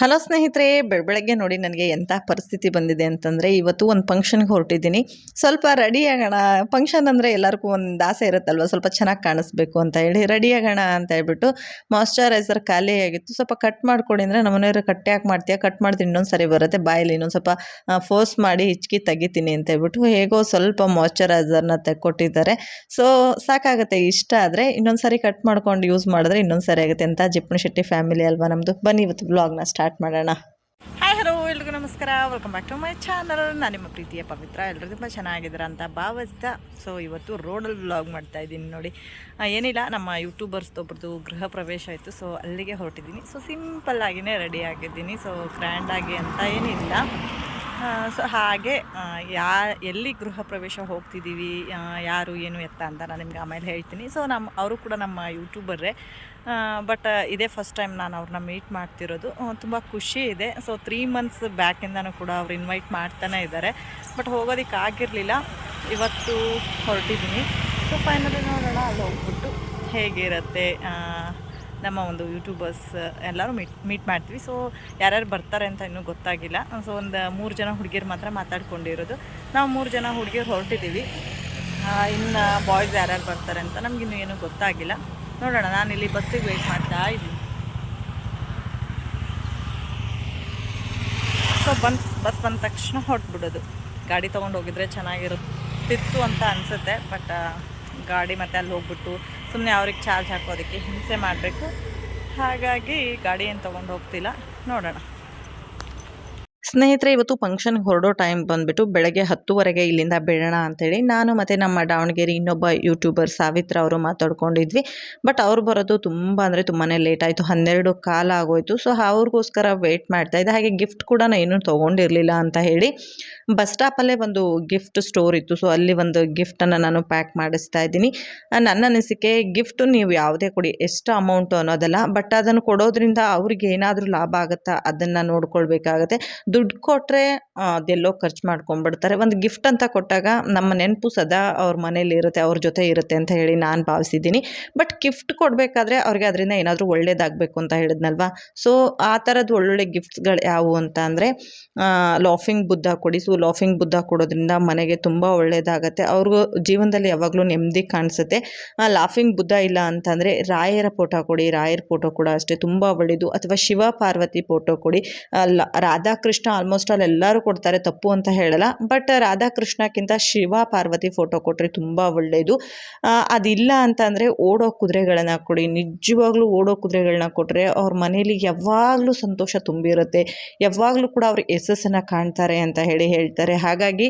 Hello ಸ್ನೇಹಿತರೆ, ಬೆಳ, ಬೆಳಗ್ಗೆ ನೋಡಿ ನನಗೆ ಎಂಥ ಪರಿಸ್ಥಿತಿ ಬಂದಿದೆ ಅಂತಂದರೆ ಇವತ್ತು ಒಂದು ಫಂಕ್ಷನ್ಗೆ ಹೊರಟಿದ್ದೀನಿ. ಸ್ವಲ್ಪ ರೆಡಿ ಆಗೋಣ. ಫಂಕ್ಷನ್ ಅಂದರೆ ಎಲ್ಲರಿಗೂ ಒಂದು ಆಸೆ ಇರುತ್ತಲ್ವ? ಸ್ವಲ್ಪ ಚೆನ್ನಾಗಿ ಕಾಣಿಸ್ಬೇಕು ಅಂತ ಹೇಳಿ ರೆಡಿ ಆಗೋಣ ಅಂತ ಹೇಳ್ಬಿಟ್ಟು ಮಾಯ್ಶ್ಚರೈಸರ್ ಖಾಲಿ ಆಗಿತ್ತು. ಸ್ವಲ್ಪ ಕಟ್ ಮಾಡ್ಕೊಡಿ ಅಂದರೆ ನಮ್ಮನೆಯವರು ಕಟ್ ಯಾಕೆ ಮಾಡ್ತೀಯಾ? ಕಟ್ ಮಾಡ್ತೀನಿ ಇನ್ನೊಂದು ಸರಿ ಬರುತ್ತೆ. ಬಾಯಲ್ಲಿ ಇನ್ನೊಂದು ಸ್ವಲ್ಪ ಫೋರ್ಸ್ ಮಾಡಿ ಹಿಚ್ಕಿ ತೆಗಿತೀನಿ ಅಂತ ಹೇಳ್ಬಿಟ್ಟು ಹೇಗೋ ಸ್ವಲ್ಪ ಮಾಯಿಶ್ಚರೈಸರ್ನ ತೆಕ್ಕೊಟ್ಟಿದ್ದಾರೆ. ಸೊ ಸಾಕಾಗುತ್ತೆ. ಇಷ್ಟ ಆದರೆ ಇನ್ನೊಂದು ಸರಿ ಕಟ್ ಮಾಡ್ಕೊಂಡು ಯೂಸ್ ಮಾಡಿದ್ರೆ ಇನ್ನೊಂದು ಸರಿ ಆಗುತ್ತೆ ಅಂತ ಜಿಪ್ಪಣ ಶೆಟ್ಟಿ ಫ್ಯಾಮಿಲಿ ಅಲ್ವಾ ನಮ್ಮದು ಬನ್ನಿ ಇವತ್ತು ಬ್ಲಾಗ್ನ ಸ್ಟಾರ್ಟ್ ಮಾಡೋಣ. ಹಾಯ್ ಹಲೋ ಎಲ್ರಿಗೂ ನಮಸ್ಕಾರ. Welcome back to my channel ನಾನು ನಿಮ್ಮ ಪ್ರೀತಿಯ ಪವಿತ್ರ. ಎಲ್ಲರೂ ತುಂಬ ಚೆನ್ನಾಗಿದ್ದೀರ ಅಂತ ಭಾವಿಸ್ತಾ ಸೊ ಇವತ್ತು ರೋಡಲ್ಲಿ ವ್ಲಾಗ್ ಮಾಡ್ತಾ ಇದ್ದೀನಿ ನೋಡಿ. ಏನಿಲ್ಲ, ನಮ್ಮ ಯೂಟ್ಯೂಬರ್ಸ್ದು ಒಬ್ರದ್ದು ಗೃಹ ಪ್ರವೇಶ ಆಯಿತು. ಸೊ ಅಲ್ಲಿಗೆ ಹೊರಟಿದ್ದೀನಿ. ಸೊ ಸಿಂಪಲ್ ಆಗಿನೇ ರೆಡಿ ಆಗಿದ್ದೀನಿ. ಸೊ ಗ್ರ್ಯಾಂಡಾಗಿ ಅಂತ ಏನಿಲ್ಲ. ಸೊ ಹಾಗೆ ಯಾ, ಎಲ್ಲಿ ಗೃಹ ಪ್ರವೇಶ ಹೋಗ್ತಿದ್ದೀವಿ ಯಾರು, ಏನು ಎತ್ತ ಅಂತ ನಾನು ನಿಮ್ಗೆ ಆಮೇಲೆ ಹೇಳ್ತೀನಿ. ಸೊ ನಮ್ಮ ಅವರು ಕೂಡ ನಮ್ಮ ಯೂಟ್ಯೂಬರ್ರೇ ಬಟ್ ಇದೇ ಫಸ್ಟ್ ಟೈಮ್ ನಾನು ಅವ್ರನ್ನ ಮೀಟ್ ಮಾಡ್ತಿರೋದು. ತುಂಬ ಖುಷಿ ಇದೆ. ಸೊ ತ್ರೀ ಮಂತ್ಸ್ ಬ್ಯಾಕಿಂದನೂ ಕೂಡ ಅವ್ರು ಇನ್ವೈಟ್ ಮಾಡ್ತಾನೆ ಇದ್ದಾರೆ ಬಟ್ ಹೋಗೋದಕ್ಕೆ ಆಗಿರಲಿಲ್ಲ. ಇವತ್ತು ಹೊರಟಿದ್ದೀನಿ ಸೊ ಫೈನಲಿ ನೋಡೋಣ ಅಲ್ಲಿ ಹೋಗ್ಬಿಟ್ಟು ಹೇಗಿರುತ್ತೆ ನಮ್ಮ ಒಂದು ಯೂಟ್ಯೂಬರ್ಸ್ ಎಲ್ಲರೂ ಮೀಟ್ ಮೀಟ್ ಮಾಡ್ತೀವಿ. ಸೊ ಯಾರ್ಯಾರು ಬರ್ತಾರೆ ಅಂತ ಇನ್ನೂ ಗೊತ್ತಾಗಿಲ್ಲ. ಸೊ ಒಂದು ಮೂರು ಜನ ಹುಡುಗಿಯರು ಮಾತ್ರ ಮಾತಾಡ್ಕೊಂಡಿರೋದು. ನಾವು ಮೂರು ಜನ ಹುಡುಗಿಯರು ಹೊರಟಿದ್ದೀವಿ ಇನ್ನು ಬಾಯ್ಸ್ ಯಾರ್ಯಾರು ಬರ್ತಾರೆ ಅಂತ ನಮಗಿನ್ನೂ ಏನೂ ಗೊತ್ತಾಗಿಲ್ಲ. ನೋಡೋಣ, ನಾನು ಇಲ್ಲಿ ಬಸ್ಸಿಗೆ ವೆಯ್ಟ್ ಮಾಡ್ತಾ ಇದ್ದೀನಿ. ಸೊ ಬಂದು, ಬಸ್ ಬಂದ ತಕ್ಷಣ ಹೊರಟ್ಬಿಡೋದು. ಗಾಡಿ ತೊಗೊಂಡು ಹೋಗಿದ್ರೆ ಚೆನ್ನಾಗಿರುತ್ತಿತ್ತು ಅಂತ ಅನಿಸುತ್ತೆ ಬಟ್ ಗಾಡಿ ಮತ್ತೆ ಅಲ್ಲಿ ಹೋಗ್ಬಿಟ್ಟು ಸುಮ್ಮನೆ ಅವ್ರಿಗೆ ಚಾರ್ಜ್ ಹಾಕೋದಕ್ಕೆ ಹಿಂಸೆ ಮಾಡಬೇಕು. ಹಾಗಾಗಿ ಗಾಡಿ ಏನು ತೊಗೊಂಡು ಹೋಗ್ತಿಲ್ಲ, ನೋಡೋಣ. ಸ್ನೇಹಿತರೆ, ಇವತ್ತು ಫಂಕ್ಷನ್ಗೆ ಹೊರಡೋ ಟೈಮ್ ಬಂದುಬಿಟ್ಟು ಬೆಳಗ್ಗೆ ಹತ್ತುವರೆಗೆ ಇಲ್ಲಿಂದ ಬಿಡೋಣ ಅಂತೇಳಿ ನಾನು ಮತ್ತು ನಮ್ಮ ದಾವಣಗೆರೆ ಇನ್ನೊಬ್ಬ ಯೂಟ್ಯೂಬರ್ ಸಾವಿತ್ರ ಅವರು ಮಾತಾಡ್ಕೊಂಡಿದ್ವಿ. ಬಟ್ ಅವ್ರು ಬರೋದು ತುಂಬ ಅಂದರೆ ತುಂಬಾ ಲೇಟ್ ಆಯಿತು, ಹನ್ನೆರಡು ಕಾಲ ಆಗೋಯಿತು. ಸೊ ಅವ್ರಿಗೋಸ್ಕರ ವೆಯ್ಟ್ ಮಾಡ್ತಾ ಇದ್ದೆ. ಹಾಗೆ ಗಿಫ್ಟ್ ಕೂಡ ನಾನು ಏನೂ ತೊಗೊಂಡಿರಲಿಲ್ಲ ಅಂತ ಹೇಳಿ ಬಸ್ ಸ್ಟಾಪಲ್ಲೇ ಒಂದು ಗಿಫ್ಟ್ ಸ್ಟೋರ್ ಇತ್ತು. ಸೊ ಅಲ್ಲಿ ಒಂದು ಗಿಫ್ಟನ್ನು ನಾನು ಪ್ಯಾಕ್ ಮಾಡಿಸ್ತಾ ಇದ್ದೀನಿ. ನನ್ನ ಅನಿಸಿಕೆ ಗಿಫ್ಟು ನೀವು ಯಾವುದೇ ಕೊಡಿ, ಎಷ್ಟು ಅಮೌಂಟು ಅನ್ನೋದಲ್ಲ ಬಟ್ ಅದನ್ನು ಕೊಡೋದ್ರಿಂದ ಅವ್ರಿಗೆ ಏನಾದರೂ ಲಾಭ ಆಗುತ್ತಾ ಅದನ್ನು ನೋಡ್ಕೊಳ್ಬೇಕಾಗತ್ತೆ. ದುಡ್ಡು ಕೊಟ್ಟರೆ ಅದೆಲ್ಲೋ ಖರ್ಚು ಮಾಡ್ಕೊಂಡ್ಬಿಡ್ತಾರೆ ಒಂದು ಗಿಫ್ಟ್ ಅಂತ ಕೊಟ್ಟಾಗ ನಮ್ಮ ನೆನಪು ಸದಾ ಅವ್ರ ಮನೇಲಿ ಇರುತ್ತೆ, ಅವ್ರ ಜೊತೆ ಇರುತ್ತೆ ಅಂತ ಹೇಳಿ ನಾನು ಭಾವಿಸಿದ್ದೀನಿ. ಬಟ್ ಗಿಫ್ಟ್ ಕೊಡಬೇಕಾದ್ರೆ ಅವ್ರಿಗೆ ಅದರಿಂದ ಏನಾದರೂ ಒಳ್ಳೇದಾಗಬೇಕು ಅಂತ ಹೇಳಿದ್ನಲ್ವಾ? ಸೊ, ಆ ಥರದ್ದು ಒಳ್ಳೊಳ್ಳೆ ಗಿಫ್ಟ್ಸ್ಗಳು ಯಾವುವು ಅಂತ ಅಂದರೆ ಲಾಫಿಂಗ್ ಬುದ್ಧ ಕೊಡಿ. ಸೊ, ಲಾಫಿಂಗ್ ಬುದ್ಧ ಕೊಡೋದ್ರಿಂದ ಮನೆಗೆ ತುಂಬ ಒಳ್ಳೆಯದಾಗತ್ತೆ ಅವ್ರಿಗೂ ಜೀವನದಲ್ಲಿ ಯಾವಾಗಲೂ ನೆಮ್ಮದಿ ಕಾಣಿಸುತ್ತೆ. ಲಾಫಿಂಗ್ ಬುದ್ಧ ಇಲ್ಲ ಅಂತಂದರೆ ರಾಯರ ಫೋಟೋ ಕೊಡಿ, ರಾಯರ ಫೋಟೋ ಕೂಡ ಅಷ್ಟೇ ತುಂಬ ಒಳ್ಳೆಯದು ಅಥವಾ ಶಿವ ಪಾರ್ವತಿ ಫೋಟೋ ಕೊಡಿ. ಅಲ್ಲ ಆಲ್ಮೋಸ್ಟ್ ಆಲ್ ಎಲ್ಲರೂ ಕೊಡ್ತಾರೆ ತಪ್ಪು ಅಂತ ಹೇಳಲ್ಲ. ಬಟ್ ರಾಧಾಕೃಷ್ಣಕ್ಕಿಂತ ಶಿವ ಪಾರ್ವತಿ ಫೋಟೋ ಕೊಟ್ಟರೆ ತುಂಬ ಒಳ್ಳೆಯದು ಅದಿಲ್ಲ ಅದಿಲ್ಲ ಅಂತಂದರೆ ಓಡೋ ಕುದುರೆಗಳನ್ನ ಕೊಡಿ. ನಿಜವಾಗ್ಲೂ ಓಡೋ ಕುದುರೆಗಳನ್ನ ಕೊಟ್ಟರೆ ಅವ್ರ ಮನೇಲಿ ಯಾವಾಗಲೂ ಸಂತೋಷ ತುಂಬಿರುತ್ತೆ. ಯಾವಾಗಲೂ ಕೂಡ ಅವ್ರ ಯಶಸ್ಸನ್ನು ಕಾಣ್ತಾರೆ ಅಂತ ಹೇಳಿ ಹೇಳ್ತಾರೆ. ಹಾಗಾಗಿ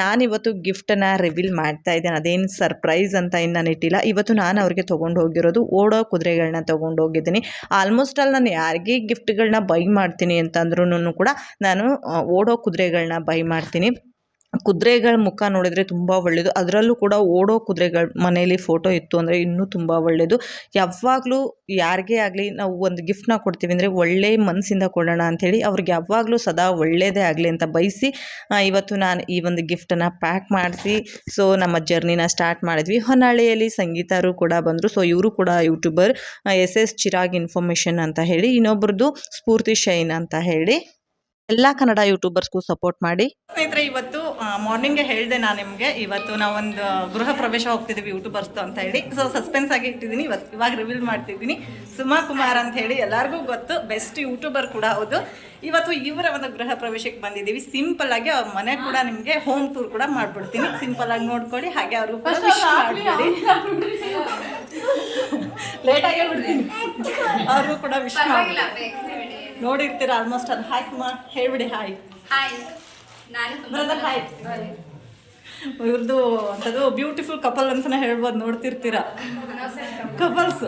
ನಾನಿವತ್ತು ಗಿಫ್ಟನ್ನು ರಿವೀಲ್ ಮಾಡ್ತಾ ಇದ್ದೇನೆ. ಅದೇನು ಸರ್ಪ್ರೈಸ್ ಅಂತ ಇನ್ನು ನಾನು ಇಟ್ಟಿಲ್ಲ ಇವತ್ತು ನಾನು ಅವ್ರಿಗೆ ತೊಗೊಂಡು ಹೋಗಿರೋದು ಓಡೋ ಕುದುರೆಗಳನ್ನ ತೊಗೊಂಡು ಹೋಗಿದ್ದೀನಿ. ಆಲ್ಮೋಸ್ಟ್ ಆಲ್ ನಾನು ಯಾರಿಗೆ ಗಿಫ್ಟ್ಗಳನ್ನ ಬೈ ಮಾಡ್ತೀನಿ ಅಂತಂದ್ರೂ ಕೂಡ ನಾನು ಓಡೋ ಕುದುರೆಗಳನ್ನ ಬೈ ಮಾಡ್ತೀನಿ. ಕುದುರೆಗಳ ಮುಖ ನೋಡಿದರೆ ತುಂಬ ಒಳ್ಳೆಯದು ಅದರಲ್ಲೂ ಕೂಡ ಓಡೋ ಕುದುರೆಗಳ ಮನೆಯಲ್ಲಿ ಫೋಟೋ ಇತ್ತು ಅಂದರೆ ಇನ್ನೂ ತುಂಬ ಒಳ್ಳೆಯದು ಯಾವಾಗಲೂ ಯಾರಿಗೇ ಆಗಲಿ ನಾವು ಒಂದು ಗಿಫ್ಟ್ನ ಕೊಡ್ತೀವಿ ಅಂದರೆ ಒಳ್ಳೆ ಮನಸ್ಸಿಂದ ಕೊಡೋಣ ಅಂಥೇಳಿ ಅವ್ರಿಗೆ ಯಾವಾಗಲೂ ಸದಾ ಒಳ್ಳೆಯದೇ ಆಗಲಿ ಅಂತ ಬಯಸಿ ಇವತ್ತು ನಾನು ಈ ಒಂದು ಗಿಫ್ಟನ್ನು ಪ್ಯಾಕ್ ಮಾಡಿಸಿ ಸೊ ನಮ್ಮ ಜರ್ನಿನ ಸ್ಟಾರ್ಟ್ ಮಾಡಿದ್ವಿ. ಹೊನ್ನಾಳಿಯಲ್ಲಿ ಸಂಗೀತರು ಕೂಡ ಬಂದರು. ಸೊ ಇವರು ಕೂಡ youtuber S S Chirag information ಅಂತ ಹೇಳಿ ಇನ್ನೊಬ್ರದ್ದು ಸ್ಫೂರ್ತಿ ಶೈನ್ ಅಂತ ಹೇಳಿ. ಎಲ್ಲ ಕನ್ನಡ ಯೂಟ್ಯೂಬರ್ಸ್ಗೂ ಸಪೋರ್ಟ್ ಮಾಡಿ. ಸ್ನೇಹಿತರೆ ಇವತ್ತು ಮಾರ್ನಿಂಗ್ ಹೇಳಿದೆ ನಾನು ನಿಮಗೆ. ಇವತ್ತು ನಾವೊಂದು ಗೃಹ ಪ್ರವೇಶ ಹೋಗ್ತಿದ್ದೀವಿ ಯೂಟ್ಯೂಬರ್ಸ್ ಅಂತ ಹೇಳಿ. ಸೊ ಸಸ್ಪೆನ್ಸ್ ಆಗಿ ಇಟ್ಟಿದ್ದೀನಿ ಇವತ್ತು ಇವಾಗ ರಿವೀಲ್ ಮಾಡ್ತಿದ್ದೀನಿ ಸುಮಾ ಕುಮಾರ್ ಅಂತ ಹೇಳಿ ಎಲ್ಲರಿಗೂ ಗೊತ್ತು. ಬೆಸ್ಟ್ ಯೂಟ್ಯೂಬರ್ ಕೂಡ ಹೌದು ಇವತ್ತು ಇವರ ಒಂದು ಗೃಹ ಪ್ರವೇಶಕ್ಕೆ ಬಂದಿದ್ದೀವಿ ಸಿಂಪಲ್ ಆಗಿ ಅವ್ರ ಮನೆ ಕೂಡ ನಿಮಗೆ ಹೋಮ್ ಟೂರ್ ಕೂಡ ಮಾಡ್ಬಿಡ್ತೀನಿ. ಸಿಂಪಲ್ ಆಗಿ ನೋಡ್ಕೊಳ್ಳಿ. ಹಾಗೆ ಅವ್ರಿಗೂ ಕೂಡ ವಿಶ್ ಮಾಡ್ಬಿಡಿ. ಲೇಟ್ ಆಗಿ ಬಿಡ್ತೀನಿ ಅವ್ರಿಗೂ ಕೂಡ ವಿಶ್ ಮಾಡಿ ನೋಡಿರ್ತೀರ ಆಲ್ಮೋಸ್ಟ್ ಅದು. ಹಾಯ್ ಕುಮಾರ್ ಹೇಳ್ಬಿಡಿ ಹಾಯ್ ಹಾಯ್ ನಾನು ಹಾಯ್ ಇವ್ರದ್ದು ಅಂಥದ್ದು ಬ್ಯೂಟಿಫುಲ್ ಕಪಲ್ ಅಂತಲೇ ಹೇಳ್ಬೋದು ನೋಡ್ತಿರ್ತೀರ? Couples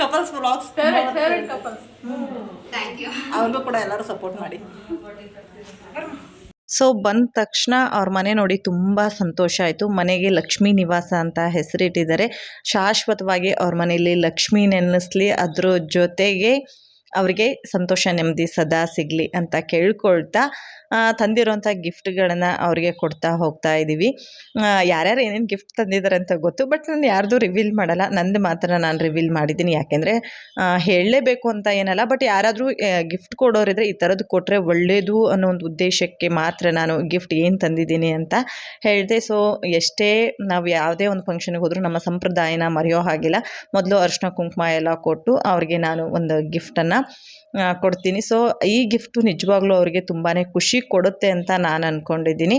couples vlogs thank you ಅವ್ರಿಗೂ ಕೂಡ ಎಲ್ಲರೂ ಸಪೋರ್ಟ್ ಮಾಡಿ. ಸೊ ಬಂದ ತಕ್ಷಣ ಅವ್ರ ಮನೆ ನೋಡಿ ತುಂಬ ಸಂತೋಷ ಆಯಿತು. ಮನೆಗೆ ಲಕ್ಷ್ಮೀ ನಿವಾಸ ಅಂತ ಹೆಸರಿಟ್ಟಿದ್ದಾರೆ. ಶಾಶ್ವತವಾಗಿ ಅವ್ರ ಮನೆಯಲ್ಲಿ ಲಕ್ಷ್ಮಿ ನೆನೆಸ್ಲಿ ಅದ್ರ ಜೊತೆಗೆ ಅವರಿಗೆ ಸಂತೋಷ, ನೆಮ್ಮದಿ ಸದಾ ಸಿಗಲಿ ಅಂತ ಕೇಳ್ಕೊಳ್ತಾ ತಂದಿರೋಂಥ ಗಿಫ್ಟ್ಗಳನ್ನು ಅವರಿಗೆ ಕೊಡ್ತಾ ಹೋಗ್ತಾ ಇದ್ದೀವಿ ಯಾರ್ಯಾರು ಏನೇನು ಗಿಫ್ಟ್ ತಂದಿದ್ದಾರೆ ಅಂತ ಗೊತ್ತು, ಬಟ್ ನಾನು ಯಾರ್ದು ರಿವೀಲ್ ಮಾಡಲ್ಲ. ನಂದು ಮಾತ್ರ ನಾನು ರಿವೀಲ್ ಮಾಡಿದ್ದೀನಿ. ಯಾಕೆಂದರೆ ಹೇಳಲೇಬೇಕು ಅಂತ ಏನಲ್ಲ, ಬಟ್ ಯಾರಾದರೂ ಗಿಫ್ಟ್ ಕೊಡೋರಿದ್ರೆ ಈ ಥರದ್ದು ಕೊಟ್ಟರೆ ಒಳ್ಳೆಯದು ಅನ್ನೋ ಒಂದು ಉದ್ದೇಶಕ್ಕೆ ಮಾತ್ರ ನಾನು ಗಿಫ್ಟ್ ಏನು ತಂದಿದ್ದೀನಿ ಅಂತ ಹೇಳಿದೆ. ಸೊ, ಎಷ್ಟೇ ನಾವು ಯಾವುದೇ ಒಂದು ಫಂಕ್ಷನ್ಗೆ ಹೋದರೂ ನಮ್ಮ ಸಂಪ್ರದಾಯನ ಮರೆಯೋ ಹಾಗಿಲ್ಲ. ಮೊದಲು ಅರ್ಶಿನ ಕುಂಕುಮ ಎಲ್ಲ ಕೊಟ್ಟು ಅವ್ರಿಗೆ ನಾನು ಒಂದು ಗಿಫ್ಟನ್ನು ಕೊಡ್ತೀನಿ. ಸೊ ಈ ಗಿಫ್ಟು ನಿಜವಾಗ್ಲೂ ಅವರಿಗೆ ತುಂಬಾ ಖುಷಿ ಕೊಡುತ್ತೆ ಅಂತ ನಾನು ಅಂದ್ಕೊಂಡಿದ್ದೀನಿ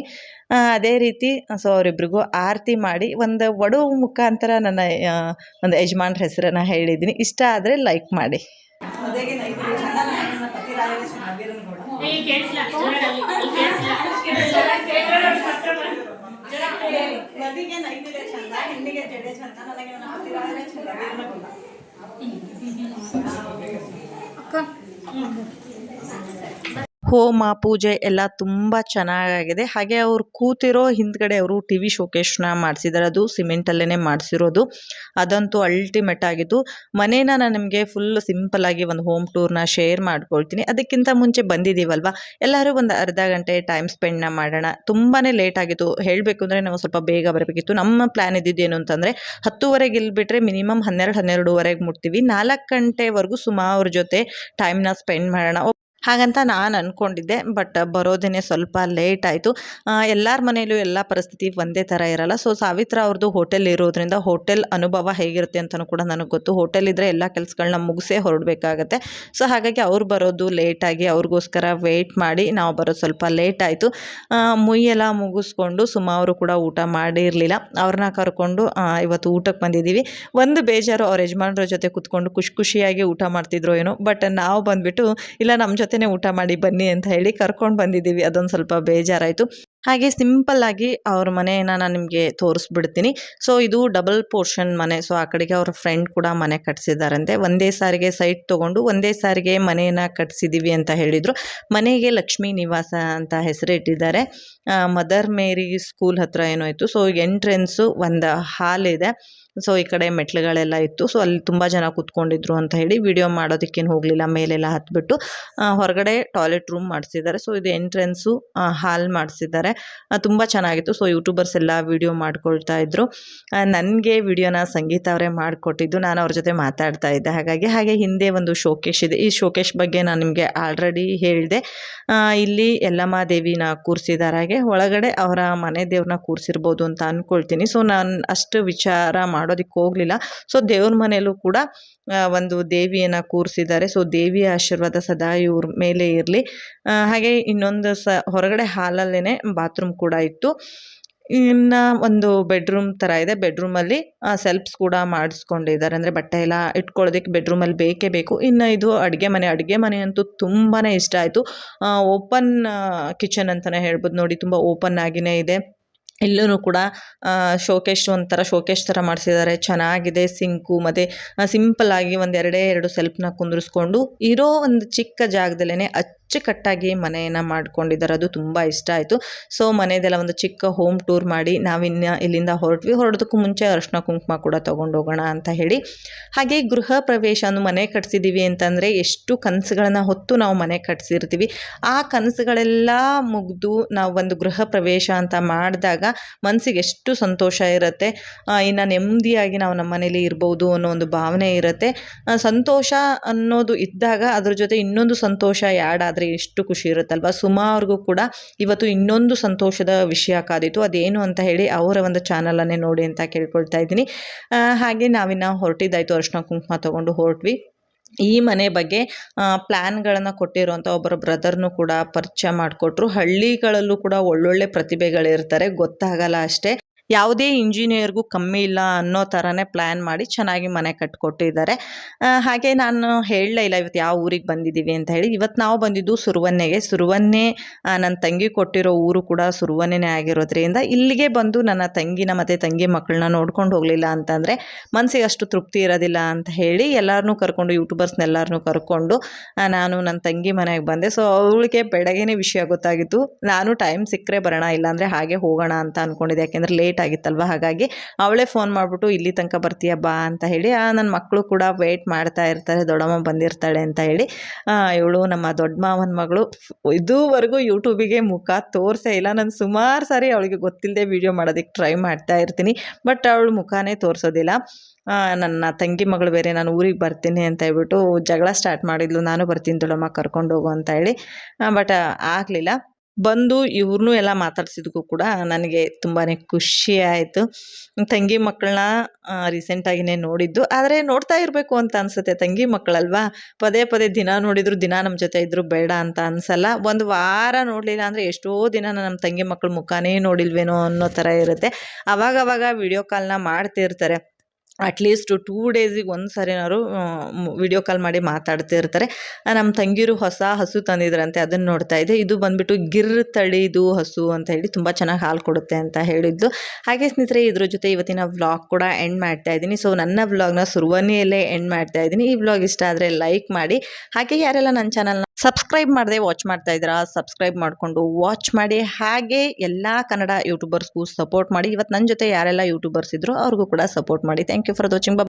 ಅದೇ ರೀತಿ ಸೊ ಅವರಿಬ್ರಿಗೂ ಆರತಿ ಮಾಡಿ ಒಂದು ಒಡು ಮುಖಾಂತರ ನನ್ನ ಒಂದು ಯಜಮಾನ್ರ ಹೆಸರನ್ನು ಹೇಳಿದ್ದೀನಿ. ಇಷ್ಟ ಆದರೆ ಲೈಕ್ ಮಾಡಿ. Mm-hmm. ಹೋಮ, ಪೂಜೆ ಎಲ್ಲ ತುಂಬ ಚೆನ್ನಾಗಾಗಿದೆ. ಹಾಗೆ ಅವ್ರು ಕೂತಿರೋ ಹಿಂದ್ಗಡೆ ಅವರು ಟಿ ವಿ ಶೋಕೇಶ್ನ ಮಾಡಿಸಿದ್ದಾರೆ ಅದು ಸಿಮೆಂಟಲ್ಲೇ ಮಾಡಿಸಿರೋದು. ಅದಂತೂ ಅಲ್ಟಿಮೇಟ್ ಆಗಿತ್ತು ಮನೇನ ನಾನು ನಿಮಗೆ ಫುಲ್ ಸಿಂಪಲ್ಲಾಗಿ ಒಂದು ಹೋಮ್ ಟೂರ್ನ ಶೇರ್ ಮಾಡ್ಕೊಳ್ತೀನಿ. ಅದಕ್ಕಿಂತ ಮುಂಚೆ ಬಂದಿದ್ದೀವಲ್ವ ಎಲ್ಲರೂ ಒಂದು ಅರ್ಧ ಗಂಟೆ ಟೈಮ್ ಸ್ಪೆಂಡ್ನ ಮಾಡೋಣ. ತುಂಬಾ ಲೇಟ್ ಆಗಿತ್ತು. ಹೇಳಬೇಕು ಅಂದರೆ ನಾವು ಸ್ವಲ್ಪ ಬೇಗ ಬರಬೇಕಿತ್ತು. ನಮ್ಮ ಪ್ಲ್ಯಾನ್ ಇದ್ದಿದ್ದೇನು ಅಂತಂದರೆ ಹತ್ತುವರೆಗೆ ಇಲ್ಬಿಟ್ರೆ ಮಿನಿಮಮ್ ಹನ್ನೆರಡು, ಹನ್ನೆರಡುವರೆಗೆ ಮುಟ್ತೀವಿ. ನಾಲ್ಕು ಗಂಟೆವರೆಗೂ ಸುಮಾರು ಜೊತೆ ಟೈಮ್ನ ಸ್ಪೆಂಡ್ ಮಾಡೋಣ. ಹಾಗಂತ ನಾನು ಅಂದ್ಕೊಂಡಿದ್ದೆ ಬಟ್ ಬರೋದೇ ಸ್ವಲ್ಪ ಲೇಟ್ ಆಯಿತು. ಎಲ್ಲರ ಮನೆಯಲ್ಲೂ ಎಲ್ಲ ಪರಿಸ್ಥಿತಿ ಒಂದೇ ಥರ ಇರಲ್ಲ. ಸೊ ಸಾವಿತ್ರ ಅವ್ರದ್ದು ಹೋಟೆಲ್ ಇರೋದ್ರಿಂದ ಹೋಟೆಲ್ ಅನುಭವ ಹೇಗಿರುತ್ತೆ ಅಂತಲೂ ಕೂಡ ನನಗೆ ಗೊತ್ತು. ಹೋಟೆಲ್ ಇದ್ದರೆ ಎಲ್ಲ ಕೆಲಸಗಳನ್ನ ಮುಗಿಸೇ ಹೊರಡಬೇಕಾಗತ್ತೆ. ಸೊ ಹಾಗಾಗಿ ಅವ್ರು ಬರೋದು ಲೇಟಾಗಿ ಅವ್ರಿಗೋಸ್ಕರ ವೆಯ್ಟ್ ಮಾಡಿ ನಾವು ಬರೋದು ಸ್ವಲ್ಪ ಲೇಟ್ ಆಯಿತು. ಮುಯ್ಯೆಲ್ಲ ಮುಗಿಸ್ಕೊಂಡು ಸುಮಾ ಅವರು ಕೂಡ ಊಟ ಮಾಡಿರಲಿಲ್ಲ. ಅವ್ರನ್ನ ಕರ್ಕೊಂಡು ಇವತ್ತು ಊಟಕ್ಕೆ ಬಂದಿದ್ದೀವಿ. ಒಂದು ಬೇಜಾರು ಅವ್ರ ಯಜಮಾನ್ರ ಜೊತೆ ಕೂತ್ಕೊಂಡು ಖುಷಿ ಖುಷಿಯಾಗಿ ಊಟ ಮಾಡ್ತಿದ್ರು ಏನೋ ಬಟ್ ನಾವು ಬಂದುಬಿಟ್ಟು, ಇಲ್ಲ ನಮ್ಮ ಜೊತೆನೇ ಊಟ ಮಾಡಿ ಬನ್ನಿ ಅಂತ ಹೇಳಿ ಕರ್ಕೊಂಡು ಬಂದಿದ್ದೀವಿ. ಅದೊಂದು ಸ್ವಲ್ಪ ಬೇಜಾರಾಯಿತು. ಹಾಗೆ ಸಿಂಪಲ್ಲಾಗಿ ಅವ್ರ ಮನೆಯನ್ನು ನಾನು ನಿಮಗೆ ತೋರಿಸ್ಬಿಡ್ತೀನಿ. ಸೊ ಇದು ಡಬಲ್ ಪೋರ್ಷನ್ ಮನೆ. ಸೊ ಆ ಕಡೆಗೆ ಅವ್ರ ಫ್ರೆಂಡ್ ಕೂಡ ಮನೆ ಕಟ್ಸಿದ್ದಾರಂತೆ ಒಂದೇ ಸಾರಿಗೆ ಸೈಟ್ ತಗೊಂಡು ಒಂದೇ ಸಾರಿಗೆ ಮನೆಯನ್ನ ಕಟ್ಸಿದ್ದೀವಿ ಅಂತ ಹೇಳಿದರು. ಮನೆಗೆ ಲಕ್ಷ್ಮೀ ನಿವಾಸ ಅಂತ ಹೆಸರಿಟ್ಟಿದ್ದಾರೆ ಮದರ್ ಮೇರಿ ಸ್ಕೂಲ್ ಹತ್ರ ಏನೋ ಇತ್ತು. ಸೊ ಎಂಟ್ರೆನ್ಸು ಒಂದು ಹಾಲ್ ಇದೆ. ಸೊ ಈ ಕಡೆ ಮೆಟ್ಲುಗಳೆಲ್ಲ ಇತ್ತು. ಸೊ ಅಲ್ಲಿ ತುಂಬ ಜನ ಕೂತ್ಕೊಂಡಿದ್ರು ಅಂತ ಹೇಳಿ ವಿಡಿಯೋ ಮಾಡೋದಕ್ಕೇನು ಹೋಗಲಿಲ್ಲ. ಮೇಲೆಲ್ಲ ಹತ್ಬಿಟ್ಟು ಹೊರಗಡೆ ಟಾಯ್ಲೆಟ್ ರೂಮ್ ಮಾಡಿಸಿದ್ದಾರೆ. ಸೊ ಇದು ಎಂಟ್ರೆನ್ಸು ಹಾಲ್ ಮಾಡಿಸಿದ್ದಾರೆ. ತುಂಬ ಚೆನ್ನಾಗಿತ್ತು. ಸೊ ಯೂಟ್ಯೂಬರ್ಸ್ ಎಲ್ಲ ವಿಡಿಯೋ ಮಾಡ್ಕೊಳ್ತಾ ಇದ್ರು. ನನಗೆ ವಿಡಿಯೋನ ಸಂಗೀತ ಅವರೇ ಮಾಡಿಕೊಟ್ಟಿದ್ದು. ನಾನು ಅವ್ರ ಜೊತೆ ಮಾತಾಡ್ತಾ ಇದ್ದೆ. ಹಾಗಾಗಿ ಹಾಗೆ ಹಿಂದೆ ಒಂದು ಶೋಕೇಶ್ ಇದೆ. ಈ ಶೋಕೇಶ್ ಬಗ್ಗೆ ನಾನು ನಿಮಗೆ ಆಲ್ರೆಡಿ ಹೇಳಿದೆ. ಇಲ್ಲಿ ಯಲ್ಲಮ್ಮ ದೇವಿನ ಕೂರಿಸಿದ್ದಾರೆ ಹಾಗೆ ಒಳಗಡೆ ಅವರ ಮನೆ ದೇವ್ರನ್ನ ಕೂರಿಸಿರ್ಬೋದು ಅಂತ ಅಂದ್ಕೊಳ್ತೀನಿ ಸೊ ನಾನು ಅಷ್ಟು ವಿಚಾರ ಮಾಡೋದಕ್ಕೆ ಹೋಗಲಿಲ್ಲ. ಸೊ ದೇವ್ರ ಮನೆಯಲ್ಲೂ ಕೂಡ ಒಂದು ದೇವಿಯನ್ನು ಕೂರಿಸಿದ್ದಾರೆ ಸೊ ದೇವಿಯ ಆಶೀರ್ವಾದ ಸದಾ ಇವ್ರ ಮೇಲೆ ಇರಲಿ. ಹಾಗೆ ಇನ್ನೊಂದು ಸ, ಹೊರಗಡೆ ಹಾಲಲ್ಲೇ ಬಾತ್ರೂಮ್ ಕೂಡ ಇತ್ತು. ಇನ್ನು ಒಂದು ಬೆಡ್ರೂಮ್ ಥರ ಇದೆ. ಬೆಡ್ರೂಮಲ್ಲಿ ಸೆಲ್ಫ್ಸ್ ಕೂಡ ಮಾಡಿಸ್ಕೊಂಡಿದ್ದಾರೆ. ಅಂದರೆ ಬಟ್ಟೆ ಎಲ್ಲ ಇಟ್ಕೊಳ್ಳೋದಕ್ಕೆ ಬೆಡ್ರೂಮಲ್ಲಿ ಬೇಕೇ ಬೇಕು. ಇನ್ನು ಇದು ಅಡುಗೆ ಮನೆ. ಅಡುಗೆ ಮನೆ ಅಂತೂ ತುಂಬಾ ಇಷ್ಟ ಆಯಿತು. ಓಪನ್ ಕಿಚನ್ ಅಂತಲೇ ಹೇಳ್ಬೋದು ನೋಡಿ. ತುಂಬ ಓಪನ್ ಆಗಿನೇ ಇದೆ. ಇಲ್ಲೂ ಕೂಡ ಶೋಕೇಶ್ ಒಂಥರ ಶೋಕೇಶ್ ಥರ ಮಾಡಿಸಿದ್ದಾರೆ. ಚೆನ್ನಾಗಿದೆ ಸಿಂಕು ಮತ್ತು ಸಿಂಪಲ್ ಒಂದು ಎರಡೇ ಎರಡು ಸೆಲ್ಫ್ನ ಕುಂದಿರಿಸ್ಕೊಂಡು ಇರೋ ಒಂದು ಚಿಕ್ಕ ಜಾಗದಲ್ಲೇ ಅಚ್ಚುಕಟ್ಟಾಗಿ ಮನೆಯನ್ನು ಮಾಡ್ಕೊಂಡಿದ್ದಾರೆ. ಅದು ತುಂಬ ಇಷ್ಟ ಆಯಿತು. ಸೊ ಮನೆದೆಲ್ಲ ಒಂದು ಚಿಕ್ಕ ಹೋಮ್ ಟೂರ್ ಮಾಡಿ ನಾವಿನ್ನು ಇಲ್ಲಿಂದ ಹೊರಟ್ವಿ. ಹೊರಡೋದಕ್ಕೂ ಮುಂಚೆ ಅರಿಶಿನ ಕುಂಕುಮ ಕೂಡ ತೊಗೊಂಡು ಹೋಗೋಣ ಅಂತ ಹೇಳಿ. ಹಾಗೆ ಗೃಹ ಪ್ರವೇಶ ಅನ್ನು ಮನೆ ಕಟ್ಸಿದ್ದೀವಿ ಅಂತಂದರೆ ಎಷ್ಟು ಕನಸುಗಳನ್ನ ಹೊತ್ತು ನಾವು ಮನೆ ಕಟ್ಸಿರ್ತೀವಿ. ಆ ಕನಸುಗಳೆಲ್ಲ ಮುಗಿದು ನಾವು ಒಂದು ಗೃಹ ಪ್ರವೇಶ ಅಂತ ಮಾಡಿದಾಗ ಮನಸ್ಸಿಗೆ ಎಷ್ಟು ಸಂತೋಷ ಇರುತ್ತೆ. ಇನ್ನು ನೆಮ್ಮದಿಯಾಗಿ ನಾವು ನಮ್ಮ ಮನೇಲಿ ಇರ್ಬೋದು ಅನ್ನೋ ಒಂದು ಭಾವನೆ ಇರುತ್ತೆ. ಸಂತೋಷ ಅನ್ನೋದು ಇದ್ದಾಗ ಅದ್ರ ಜೊತೆ ಇನ್ನೊಂದು ಸಂತೋಷ ಆ್ಯಡ್ ಆದರೆ ಎಷ್ಟು ಖುಷಿ ಇರುತ್ತಲ್ವ? ಸುಮಾ ಅವ್ರಿಗೂ ಕೂಡ ಇವತ್ತು ಇನ್ನೊಂದು ಸಂತೋಷದ ವಿಷಯ ಕಾದಿತ್ತು. ಅದೇನು ಅಂತ ಹೇಳಿ ಅವರ ಒಂದು ಚಾನಲನ್ನೇ ನೋಡಿ ಅಂತ ಕೇಳ್ಕೊಳ್ತಾ ಇದ್ದೀನಿ. ಹಾಗೆ ನಾವಿನ್ನು ಹೊರಟಿದ್ದಾಯಿತು. ಅರ್ಶಿನ ಕುಂಕುಮ ತೊಗೊಂಡು ಹೊರಟ್ವಿ. ಈ ಮನೆ ಬಗ್ಗೆ ಪ್ಲ್ಯಾನ್ಗಳನ್ನು ಕೊಟ್ಟಿರುವಂಥ ಒಬ್ಬರ ಬ್ರದರ್ನು ಕೂಡ ಪರಿಚಯ ಮಾಡಿಕೊಟ್ರು. ಹಳ್ಳಿಗಳಲ್ಲೂ ಕೂಡ ಒಳ್ಳೊಳ್ಳೆ ಪ್ರತಿಭೆಗಳಿರ್ತಾರೆ. ಗೊತ್ತಾಗಲ್ಲ ಅಷ್ಟೇ. ಯಾವುದೇ ಇಂಜಿನಿಯರ್ಗೂ ಕಮ್ಮಿ ಇಲ್ಲ ಅನ್ನೋ ಥರನೇ ಪ್ಲ್ಯಾನ್ ಮಾಡಿ ಚೆನ್ನಾಗಿ ಮನೆ ಕಟ್ಟಿಕೊಟ್ಟಿದ್ದಾರೆ ಹಾಗೆ ನಾನು ಹೇಳಲೇ ಇಲ್ಲ, ಇವತ್ತು ಯಾವ ಊರಿಗೆ ಬಂದಿದ್ದೀವಿ ಅಂತ ಹೇಳಿ. ಇವತ್ತು ನಾವು ಬಂದಿದ್ದು ಸುರುವನ್ನೆಗೆ. ಸುರುವನ್ನೇ ನನ್ನ ತಂಗಿ ಕೊಟ್ಟಿರೋ ಊರು ಕೂಡ ಸುರುವನ್ನೇ ಆಗಿರೋದ್ರಿಂದ ಇಲ್ಲಿಗೆ ಬಂದು ನನ್ನ ತಂಗಿನ ಮತ್ತು ತಂಗಿ ಮಕ್ಕಳನ್ನ ನೋಡ್ಕೊಂಡು ಹೋಗಲಿಲ್ಲ ಅಂತಂದರೆ ಮನಸ್ಸಿಗೆ ಅಷ್ಟು ತೃಪ್ತಿ ಇರೋದಿಲ್ಲ ಅಂತ ಹೇಳಿ ಎಲ್ಲರನ್ನೂ ಕರ್ಕೊಂಡು ಯೂಟ್ಯೂಬರ್ಸ್ನೆಲ್ಲರನ್ನೂ ಕರ್ಕೊಂಡು ನಾನು ನನ್ನ ತಂಗಿ ಮನೆಗೆ ಬಂದೆ. ಸೊ ಅವಳಿಗೆ ಬೆಳಗ್ಗೆನೇ ವಿಷಯ ಗೊತ್ತಾಗಿತ್ತು. ನಾನು ಟೈಮ್ ಸಿಕ್ಕರೆ ಬರೋಣ, ಇಲ್ಲಾಂದರೆ ಹಾಗೆ ಹೋಗೋಣ ಅಂತ ಅಂದ್ಕೊಂಡಿದ್ದೆ ಯಾಕೆಂದರೆ ಲೇಟ್ ಲೇಟ್ ಆಗಿತ್ತಲ್ವ? ಹಾಗಾಗಿ ಅವಳೇ ಫೋನ್ ಮಾಡಿಬಿಟ್ಟು, ಇಲ್ಲಿ ತನಕ ಬರ್ತೀಯ ಬಾ? ಅಂತ ಹೇಳಿ ನನ್ನ ಮಕ್ಕಳು ಕೂಡ ವೆಯ್ಟ್ ಮಾಡ್ತಾ ಇರ್ತಾರೆ, ದೊಡ್ಡಮ್ಮ ಬಂದಿರ್ತಾಳೆ ಅಂತ ಹೇಳಿ ಇವಳು ನಮ್ಮ ದೊಡ್ಡ ಮಾವನ ಮಗಳು ಇದುವರೆಗೂ ಯೂಟ್ಯೂಬಿಗೆ ಮುಖ ತೋರಿಸೇ ಇಲ್ಲ. ನಾನು ಸುಮಾರು ಸಾರಿ ಅವಳಿಗೆ ಗೊತ್ತಿಲ್ಲದೆ ವೀಡಿಯೋ ಮಾಡೋದಕ್ಕೆ ಟ್ರೈ ಮಾಡ್ತಾ ಇರ್ತೀನಿ ಬಟ್ ಅವಳು ಮುಖಾನೇ ತೋರಿಸೋದಿಲ್ಲ. ನನ್ನ ತಂಗಿ ಮಗಳು ಬೇರೆ, ನಾನು ಊರಿಗೆ ಬರ್ತೀನಿ ಅಂತ ಹೇಳ್ಬಿಟ್ಟು ಜಗಳ ಸ್ಟಾರ್ಟ್ ಮಾಡಿದ್ಲು. ನಾನು ಬರ್ತೀನಿ ದೊಡ್ಡಮ್ಮ ಕರ್ಕೊಂಡು ಹೋಗು ಅಂತ ಹೇಳಿ ಬಟ್ ಆಗಲಿಲ್ಲ. ಬಂದು ಇವ್ರನ್ನೂ ಎಲ್ಲ ಮಾತಾಡ್ಸಿದ್ಗು ಕೂಡ ನನಗೆ ತುಂಬಾ ಖುಷಿ ಆಯಿತು. ತಂಗಿ ಮಕ್ಕಳನ್ನ ರೀಸೆಂಟಾಗಿನೇ ನೋಡಿದ್ದು. ಆದರೆ ನೋಡ್ತಾ ಇರಬೇಕು ಅಂತ ಅನಿಸುತ್ತೆ. ತಂಗಿ ಮಕ್ಕಳಲ್ವಾ? ಪದೇ ಪದೇ ದಿನ ನೋಡಿದ್ರು ದಿನ ನಮ್ಮ ಜೊತೆ ಇದ್ದರೂ ಬೇಡ ಅಂತ ಅನಿಸಲ್ಲ. ಒಂದು ವಾರ ನೋಡಲಿಲ್ಲ ಅಂದರೆ ಎಷ್ಟೋ ದಿನ ನಮ್ಮ ತಂಗಿ ಮಕ್ಕಳ ಮುಖಾನೇ ನೋಡಿಲ್ವೇನೋ ಅನ್ನೋ ಥರ ಇರುತ್ತೆ. ಅವಾಗವಾಗ ಅವಾಗ ವಿಡಿಯೋ ಕಾಲ್ನ ಮಾಡ್ತಿರ್ತಾರೆ. ಅಟ್ಲೀಸ್ಟ್ ಟೂ ಡೇಸಿಗೆ ಒಂದು ಸರಿನಾದ್ರು ವಿಡಿಯೋ ಕಾಲ್ ಮಾಡಿ ಮಾತಾಡ್ತಿರ್ತಾರೆ ಇರ್ತಾರೆ. ನಮ್ಮ ತಂಗಿರು ಹೊಸ ಹಸು ತಂದಿದ್ರಂತೆ ಅದನ್ನು ನೋಡ್ತಾ ಇದ್ದೆ ಇದು ಬಂದ್ಬಿಟ್ಟು ಗಿರ್ ತಳಿದು ಹಸು ಅಂತ ಹೇಳಿ ತುಂಬ ಚೆನ್ನಾಗಿ ಹಾಲು ಕೊಡುತ್ತೆ ಅಂತ ಹೇಳಿದ್ದು. ಹಾಗೆ ಸ್ನೇಹಿತರೆ, ಇದ್ರ ಜೊತೆ ಇವತ್ತಿನ ವ್ಲಾಗ್ ಕೂಡ ಎಂಡ್ ಮಾಡ್ತಾ ಇದ್ದೀನಿ. ಸೊ ನನ್ನ ವ್ಲಾಗ್ನ ಸುರುವನೆಯಲ್ಲೇ ಎಂಡ್ ಮಾಡ್ತಾ ಇದ್ದೀನಿ. ಈ ವ್ಲಾಗ್ ಇಷ್ಟ ಆದರೆ ಲೈಕ್ ಮಾಡಿ. ಹಾಗೆ ಯಾರೆಲ್ಲ ನನ್ನ ಚಾನಲ್ನ ಸಬ್ಸ್ಕ್ರೈಬ್ ಮಾಡದೆ ವಾಚ್ ಮಾಡ್ತಾ ಇದ್ದೀರಾ? ಸಬ್ಸ್ಕ್ರೈಬ್ ಮಾಡಿಕೊಂಡು ವಾಚ್ ಮಾಡಿ. ಹಾಗೆ ಎಲ್ಲ ಕನ್ನಡ ಯೂಟ್ಯೂಬರ್ಸ್ಗೂ ಸಪೋರ್ಟ್ ಮಾಡಿ. ಇವತ್ತು ನನ್ನ ಜೊತೆ ಯಾರೆಲ್ಲ ಯೂಟ್ಯೂಬರ್ಸ್ ಇದ್ರು ಅವ್ರಿಗೂ ಕೂಡ ಸಪೋರ್ಟ್ ಮಾಡಿ. Thank you for watching